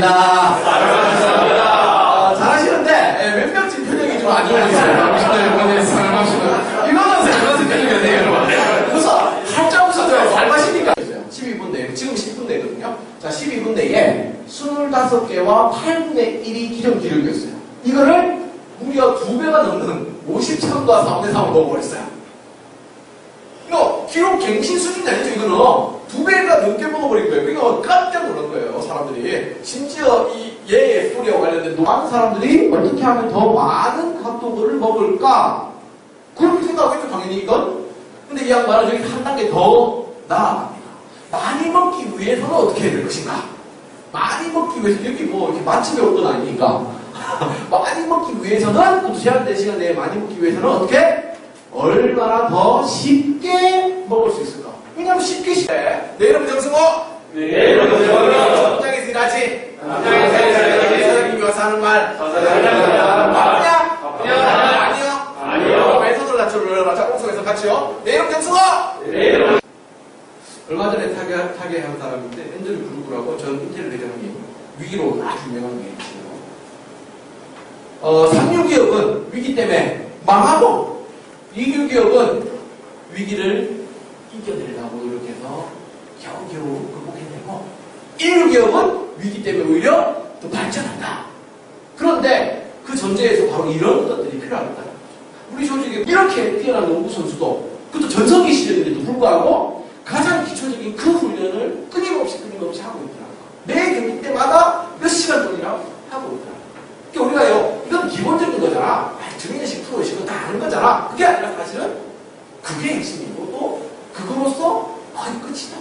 나 어, 잘하시는데 예, 몇몇 지 표정이 좀 안 좋으세요. 이거는 셀러스 표정이었네요, 여러분. 그래서 살짝 웃어줘요. 잘 마시니까. 12분 내에, 지금 10분 내거든요. 자, 12분 내에 25개와 8분의 1이 기존 기록이었어요. 이거를 무려 2배가 넘는 53과 4분의 3을 먹어버렸어요. 이거 기록 갱신 수준이 아니죠, 이거는. 두 배가 넘게 먹어버린 거예요. 그러니까 거예요, 사람들이. 심지어 이 얘의 스토리와 관련된 많은 사람들이 어떻게 하면 더 많은 핫도그를 먹을까? 그렇게 생각하겠죠, 당연히 이건. 근데 이 양반은 여기 한 단계 더 나아갑니다. 많이 먹기 위해서는 어떻게 해야 될 것인가? 많이 먹기 위해서, 여기 뭐 이렇게 맛집에 온건 아니니까. 많이 먹기 위해서는, 또 제한된 시간 내에 많이 먹기 위해서는 어떻게? 얼마나 더 쉽게 먹을 수 있을까? 왜냐면 쉽게 쉽게. 내 이름 정승호! 네, 여러분. 현장에서 와서 하는 말. 바쁘냐? 아니요. 아니요. 왼손을 낮춰 작곡성에서 같이요. 내 이름! 네, 여러분. 얼마 전에 타계, 타계한 사람인데, 엔젤 그룹이라고 전 인텔 대장님, 위기로 아주 유명한 게 있어요. 어, 상류기업은 위기 때문에 망하고, 이규기업은 위기를 이겨내려고 노력해서 겨우겨우 극복해내고, 일류기업은 위기 때문에 오히려 또 발전한다. 그런데 그 전제에서 바로 이런 것들이 필요합니다. 우리 조직에 이렇게 뛰어난 농구 선수도 그것도 전성기 시절인데도 불구하고 가장 기초적인 그 훈련을 끊임없이 끊임없이 하고 있더라고요. 매 경기 때마다 몇 시간 동이나 하고 있더라고요. 그러니까 우리가요, 이건 기본적인 거잖아. 아, 정인식 프로의식은 다 아는 거잖아. 그게 아니라 사실은 그게 핵심이고 또 그거로서 아, 이 끝이다.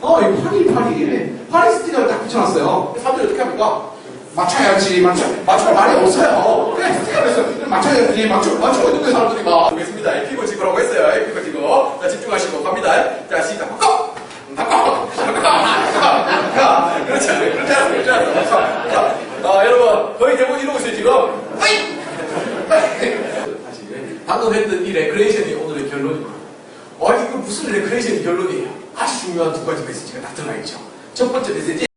어, 이 파리, 파리. 파리 스티커를 딱 붙여놨어요. 사람들이 어떻게 합니까? 맞춰야지, 맞춰. 맞출 말이 없어요. 그래, 스티커에서 맞춰야지, 맞춰. 맞추고 있는 사람들이 막. 보겠습니다. 에피고 찍으라고 했어요. 에피고 찍어. 자, 집중하시고 갑니다. 자, 시작. 바꿔! 바꿔! 바꿔! 그렇지. 그렇지. 그렇지 아, 여러분. 거의 대부분 이러고 있어요, 지금. 사실, 방금 했던 이 레크레이션이 오늘의 결론입니다. 어, 이거 무슨 레크레이션이 결론이에요? 아주 중요한 두 가지 메시지가 딱 들어가 있죠. 첫 번째 메시지,